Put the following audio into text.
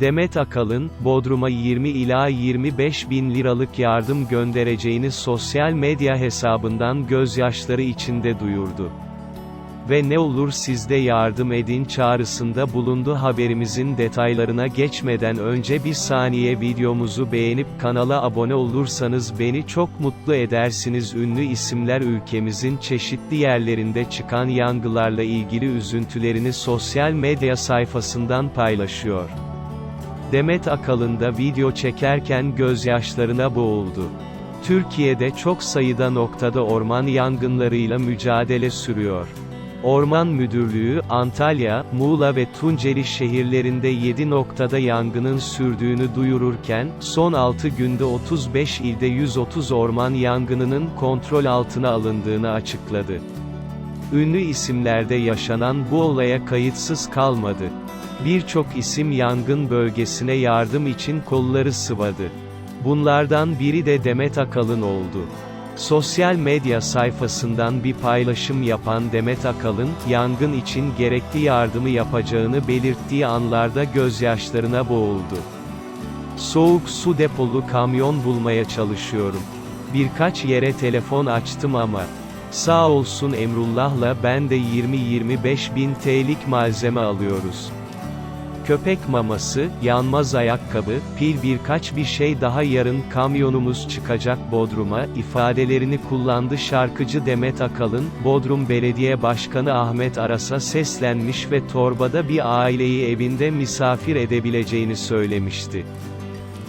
Demet Akalın, Bodrum'a 20 ila 25 bin liralık yardım göndereceğini sosyal medya hesabından gözyaşları içinde duyurdu. Ve ne olur siz de yardım edin çağrısında bulundu haberimizin detaylarına geçmeden önce bir saniye videomuzu beğenip kanala abone olursanız beni çok mutlu edersiniz ünlü isimler ülkemizin çeşitli yerlerinde çıkan yangılarla ilgili üzüntülerini sosyal medya sayfasından paylaşıyor. Demet Akalın da video çekerken gözyaşlarına boğuldu. Türkiye'de çok sayıda noktada orman yangınlarıyla mücadele sürüyor. Orman Müdürlüğü, Antalya, Muğla ve Tunceli şehirlerinde 7 noktada yangının sürdüğünü duyururken, son 6 günde 35 ilde 130 orman yangınının kontrol altına alındığını açıkladı. Ünlü isimlerde yaşanan bu olaya kayıtsız kalmadı. Birçok isim yangın bölgesine yardım için kolları sıvadı. Bunlardan biri de Demet Akalın oldu. Sosyal medya sayfasından bir paylaşım yapan Demet Akalın, yangın için gerekli yardımı yapacağını belirttiği anlarda gözyaşlarına boğuldu. Soğuk su depolu kamyon bulmaya çalışıyorum. Birkaç yere telefon açtım ama, sağ olsun Emrullah'la ben de 20-25 bin TL'lik malzeme alıyoruz. Köpek maması, yanmaz ayakkabı, pil birkaç bir şey daha yarın kamyonumuz çıkacak Bodrum'a, ifadelerini kullandı şarkıcı Demet Akalın, Bodrum Belediye Başkanı Ahmet Aras'a seslenmiş ve torbada bir aileyi evinde misafir edebileceğini söylemişti.